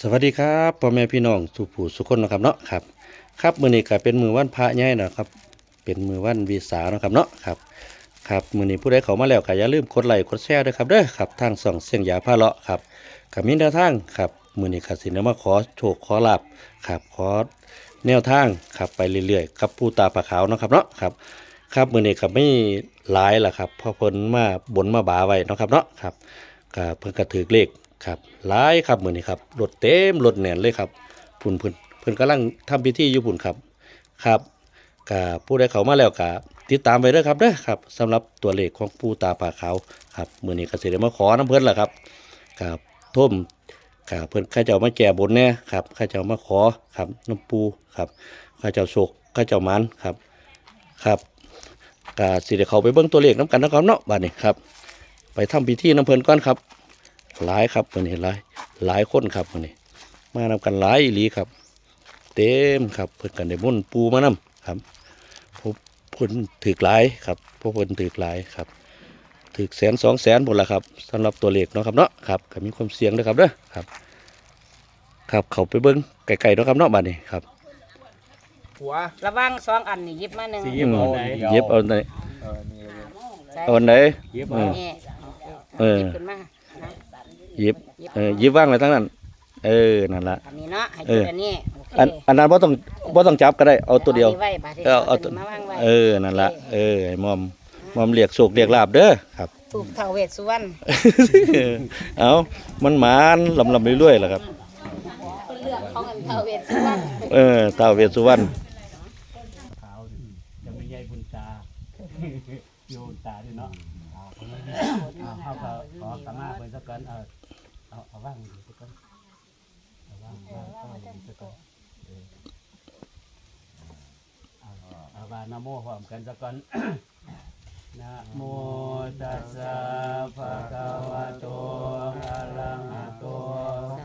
สวัสดีครับพ่อแม่พี่น้องสุผู้สุคนนะครับเนาะครับครับมือนี้ก็เป็นมือวันพระใหญ่นะครับ เป็นมือวันวิสานะครับเนาะครับครับมือนี้ผู้ใดเขามาแล้วก็อย่าลืมกดไลค์กดแชร์ด้วยครับเด้อครับทางส่องเสียงยาพาเลาะครับก็มีแนวทางครับมือนี้ก็สินมาขอโชคขอลาบครับขอแนวทางครับไปเรื่อยๆกับปูตาปลาขาวนะครับเนาะครับครับมือนี้ก็ไม่หลายล่ะครับเพราะเพิ่นมาบนมาบาไว้เนาะครับเนาะครับก็เพิ่นก็ถือเลข ครับหลายครับเหมือนนี้ครับรถเต็มรถแน่นเลยครับพุ่นเพิ่นเพิ่นกำลังทำพิธีอยู่พุ่นครับครับก็ผู้ใดเขามาแล้วก็ติดตามไว้เด้อครับเด้อครับสำหรับตัวเลขของปู่ตาป่าขาวครับมือนี้ก็สิได้มาขอน้ำเพิ่นล่ะครับครับท่มก็เพิ่นข้าเจ้ามาแก้บนแน่ครับข้าเจ้ามาขอครับน้ำปูครับข้าเจ้าโชคข้าเจ้ามันครับครับก็สิได้เขาไปเบิ่งตัวเลขนํกันนะครับเนาะบัดนี้ครับ ไปทำพิธีน้ำเพลินก่อนครับ หลายครับวันนี้หลายหลายคนครับวันนี้ มานำกันหลายอีหลีครับ เต็มครับเพิ่นกันได้มุ่นต์ปูมานำครับพวกเพิ่นถือหลายครับพวกเพิ่นถือหลายครับถือแสนสองแสนหมดละครับสำหรับตัวเลขเนาะครับเนาะครับก็มีความเสี่ยงด้วยครับเด้อครับ ครับเขาไปเบิ้งไกลๆเนาะครับเนาะบ้านนี้ครับหัวระวังสองอันนี่หยิบมาหนึ่งสีอืมเอาไหนเย็บเอาไหนเออนี่เลยใส่เอาอันไหนเย็บเอเอาอนี่เออหยิบขึ้นมานะ หยิบเออหยิบว่างไว้ทั้งนั้น เออนั่นละ อันนี้เนาะให้เอจุอดอันนี้โอเคอันอันนั้นบ่ต้องบ่ต้องจับก็ได้เอาตัวเดียว อาอันนี้ไว้บาดนี้เออเอาเอาตัตัวว นี้มาวางไว้เออนั่นละเออไอ้มอมมอมเรียกโศกเรียกลาบเด้อครับ ถูกเท่าเวทสุวรรณเอามันหมานลำลำเรื่อยๆล่ะครับเป็นเรื่องของอันเท่าเวทสุวรรณเออท้าวเวสสุวรรณขาวดิจะไม่ใหญ่บุญตา โยนตาด้วยเนาะเอาเอาเอาขอขมาเพิ่นสักก่อนเอาเอาเอา ว่างอยู่สักก่อนเอาว่างว่างก็อยู่สักก่อนเออเอาเอาว่านะโมพร้อมกันสักก่อน นะโมตัสสะภะคะวะโตอะระหะโต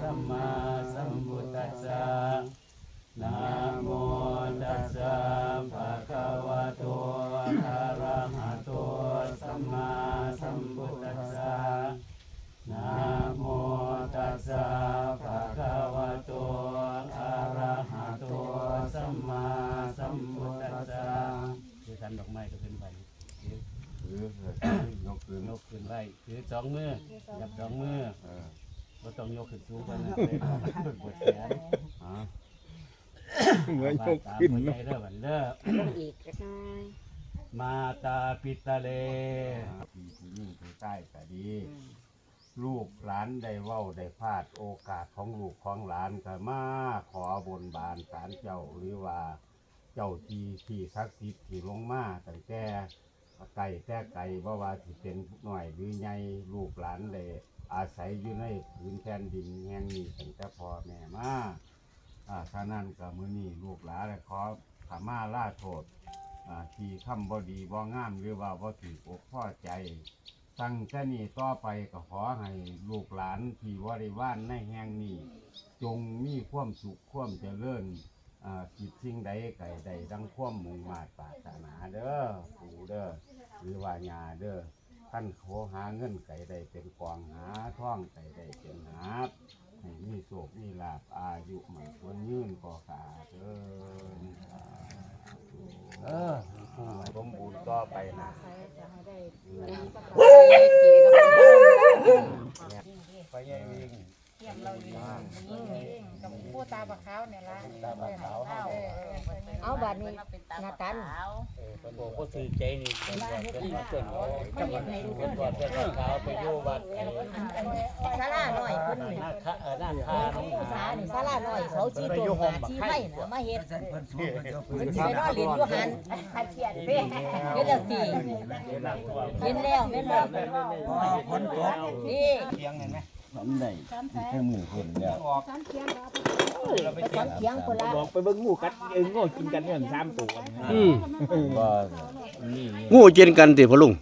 สัมมา นดอกไม้ก็ขึ้นไปยกขึ้นยกขึ้นไว้ถือสองมือจับสองมือเออก็ต้องยกขึ้นสูงกว่านั้นเลยปวดแขนฮะเหมือนยกขึ้นเนาะเด้อบันเด้อลงอีกเล็กน้อยมาตาปิตาเล ปีที่นี่คือใต้ก็ดีลูกหลานได้เว้าได้พลาดโอกาสของลูกของหลานก็มาขอบนบานศาลเจ้าหรือว่า เจ้าที่ที่ศักดิ์สิทธิ์ที่ลงมาตั้งแต่ไก่แต่ไก่ว่าว่าที่เป็นหน่อยหรือใหญ่ลูกหลานได้อาศัยอยู่ในพื้นแผ่นดินแห่งนี้ตั้งแต่พ่อแม่มาอ่าฉะนั้นก็มื้อนี้ลูกหลานขอขมาลาโทษอ่าที่คำบดีบ่งามหรือว่าบ่ถืออกพ่อใจตั้งแต่นี้ต่อไปก็ขอให้ลูกหลานที่บริวารในแห่งนี้ จงมีความสุขความเจริญ อ่าคิดสิ่งใดไก่ใดดังความมุงมาตรปรารถนาเด้อปู่เด้อหรือว่าญาเด้อท่านโขหาเงินไก่ใดเป็นกองหาท่องไก่ใดเป็นหาบให้มีโศกมีลาบอายุหมันควรยืนก่อขาเด้อเออสมบูรณ์ต่อไปนะไปใหญ่วิ่ง ผู้ตาบักขาวเนี่ยละตามขาวเฮาเอาบาดนี้นาตันเออเป็นบอกว่าสื่อใจนี่เป็นว่าเป็นว่าเกินเขาจำเป็นเป็นว่าเป็นว่าเขาไปอยู่วัดไอ้ศาลาหน่อยเพิ่นหน้าคาเออหน้าคาน้องศาลนี่ศาลาหน่อยเสาชีต้นมาชีไม้น่ะมาเฮ็ดเพิ่นสิไปนอนเรียนอยู่หันคันเขียนเด้เฮ็ดแล้วตีเห็นแล้วเห็นแล้วคนตกนี่ ทำได้แค่มือคนเนี่ยไปขอนเคียงคนละบอกไปเบิ่งงูกัดเองงูกินกันเนี่ยสามตัวอืมว่างูกินกันติพ่อลุง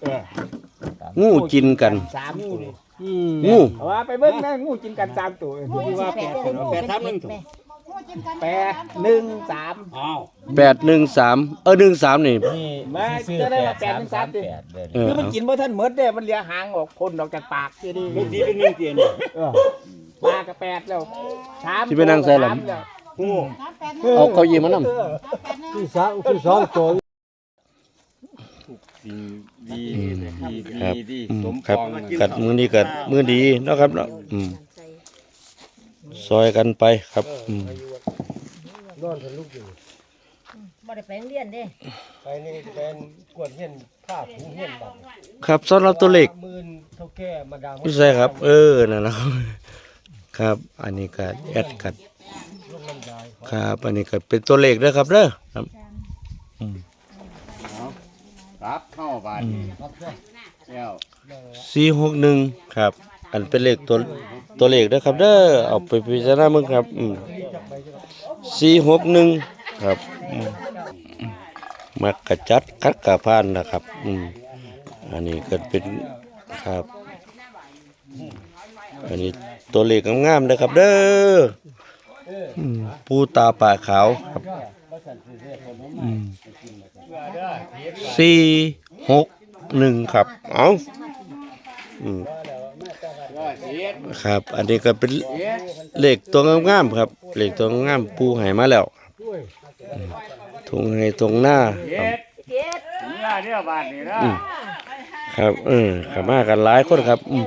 งูกินกันสามงูงูว่าไปเบิ่งนะงูกินกันสามตัวที่ว่าแปดเป็นแปดทับหนึ่งตัว แปดหนึ่งสามอ้าวแปดหนึ่งสามเออหนึ่งสามนี่นี่มาจะได้ว่าแปดหนึ่งสามติเดือนเออคือมันกินเมื่อท่านเมดเด้มันเลียหางออกพ่นออกจากปากทีนี้ลูกดีเป็นหนึ่งเตียนเออโอ้ปลากับแปดแล้วสามที่ไปนั่งใส่หลังสามแล้วเอาเก้าอี้มานำที่สองที่สองตัวสิ่งดีอืมดีครับดีดีอืมสมครับปองกัดมือนี้กัดมือดีเนาะครับเนาะอืมซอยกันไปครับอืม นอนทะลุอยู่บ่ได้ไปโรงเรียนเด้ไปนี่เป็นกวดเห็นผ้าผูเห็นบัดครับสำหรับตัวเลขหมื่นเท่าแก่มาดามพี่ใช่ครับ เออนั่นแหละครับครับ อันนี้ก็แอดกัดลงน้ำยายครับ อันนี้ก็เป็นตัวเลขเด้อครับเด้อครับอืมรับเข้าบาทนี่แล้วสี่หกหนึ่งครับ อันเป็นเลขตัวตัวเลขเด้อครับเด้อเอาไปพิจารณามึงครับอืม สี่หกหนึ่งครับมักกระจัดคัดกระพานนะครับ อืมอันนี้เก็เป็นครับ อันนี้ตัวเลขงามๆนะครับ เด้อปูตาป่าขาวครับสี่หกหนึ่งครับ เอาอืม ครับ อันนี้ก็เป็นเลขตัวงามๆครับเลขตัวงามๆปูใหายมาแล้วอืมตรงให้ตรงหน้าครับเจ็ดเนี่ยเดียวบาทนี่นะอืมครับเออขับมากันหลายคนครับ อืม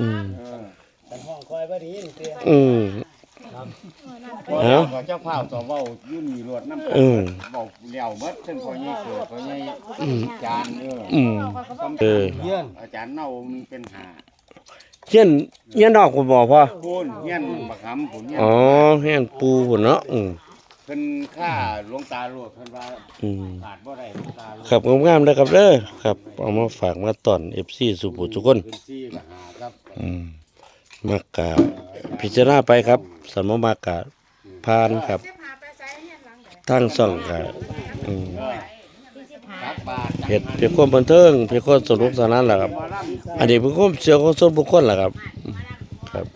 อืมแต่ห้องคอยบ่ดีนี่เตี้ยอืม เอ้าเอ้า เจ้าข้าวต่อเว้ายุ่นมีรวดน้ำเออ บอกเลี้ยวเบิดซึ่งพอยี่เกิดพอยี่อืมจานเอออืม เออ เยี่ยนอาจารย์เน่ามันเป็นหาเฮียนเฮียนดอกคุณบอกพ่อพูนเงี้ยนบักหำผุนเงี้ยนอ๋อเฮียนปูพุ่นเนาะอืมเพิ่นฆ่าหลวงตาโลดเพิ่นว่าอืมขาดบ่ได้หลวงตาโลดครับงามๆนะครับเด้อครับ เอามาฝากมาตอน FC สุปุทุกคนเพิ่นซี่ก็หาครับ อืม มากะพิจารณาไปครับสัมมมากะผ่านครับทั้งสองกะอืมตับเฮ็ดเพื่อความบันเทิงเพื่อความสนุกสนานแหละครับ อันนี้เป็นความเชื่อของส่วนบุคคลแหละครับ ครับ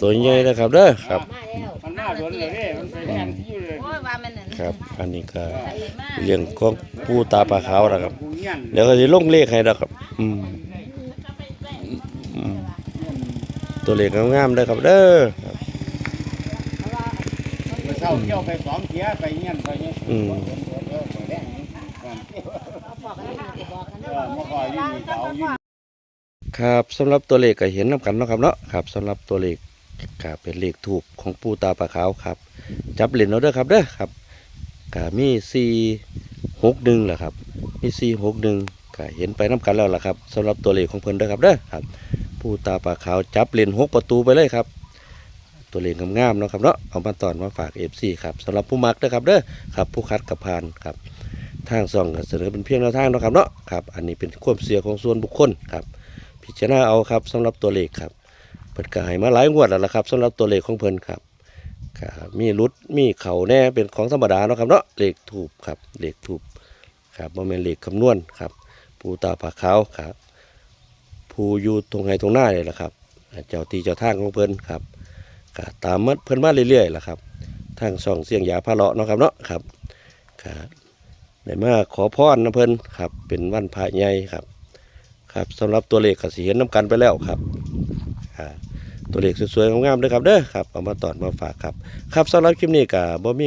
ตัวใหญ่นะครับเด้อครับมาแล้วมันน่าโดนเลยเด้มันนี้ครับอันนี้ก็เรื่องของปูตาปลาขาวนะครับ เดี๋ยวก็สิลงเลขให้ดอกครับ อืมอืม ตัวเลขงามๆเด้ครับเด้อครับเมื่อเช้าเที่ยวไปสองเที่ยไปเงี้ยไปเงี้ยอืมเออไปแดงนี่กันเออเมื่อก่อนอยู่นี่ก็เอาอยู่ครับสำหรับตัวเลขก็เห็นนํกันเนาะครับเนาะครับสำหรับตัวเลขก็เป็นเลขถูกของปูตาปลาขาวครับ จับเหรียญเอาเด้อครับเด้อครับก็มี461แหละครับมี461ก็เห็นไปนํกันแล้วล่ะครับสำหรับตัวเลขของเพิ่นเด้อครับเด้อครับ ปูตาปลาขาวจับเหรียญหกประตูไปเลยครับ ตัวเลขงามๆเนาะครับเนาะเอามาตอนมาฝาก FC ครับสำหรับผู้มักเด้อครับเด้อครับผู้คัดกับพานครับทางซองเสนอเป็นเพียงแนวทางเนาะครับเนาะครับอันนี้เป็นความเสียของส่วนบุคคลครับพิจารณาเอาครับสำหรับตัวเลขครับเพิ่นก็ให้มาหลายงวดแล้วละครับสำหรับตัวเลขของเพิ่นครับก็มีรุดมีเข่าแน่เป็นของธรรมดาเนาะครับเนาะเลขถูกครับเลขถูกครับบ่แม่นเลขคำนวณครับปูตาผาขาวครับ ผู้อยู่ตรงไหนตรงหน้าเลยล่ะครับ เจ้าที่เจ้าทางของเพิ่นครับก็ตามมาเพิ่นมาเรื่อยๆล่ะครับ ทางช่องเสียงยาพาเลาะเนาะครับเนาะครับก็ได้มาขอพรนะเพิ่นครับ เป็นวันพระใหญ่ครับครับสำหรับตัวเลขก็สิเห็นน้กันไปแล้วครับตัวเลขสวยๆงามๆเด้อครับเด้อครับเอามาตอนมาฝากครับ ครับสำหรับคลิปนี้ก็บ่มี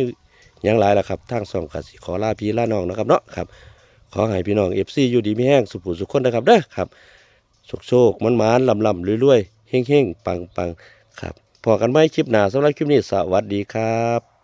หยังหลายแล้วครับทางช่องกสิขอลาพี่ลาน้องนะครับเนาะครับขอให้พี่น้อง FC อยู่ดีมีแห้งสุขผู้สุขคนนะครับเด้อครับ โชคโชคมันมานลำลำรวยๆเฮงๆปังๆครับพอกันไหมคลิปหน้าสำหรับคลิปนี้สวัสดีครับ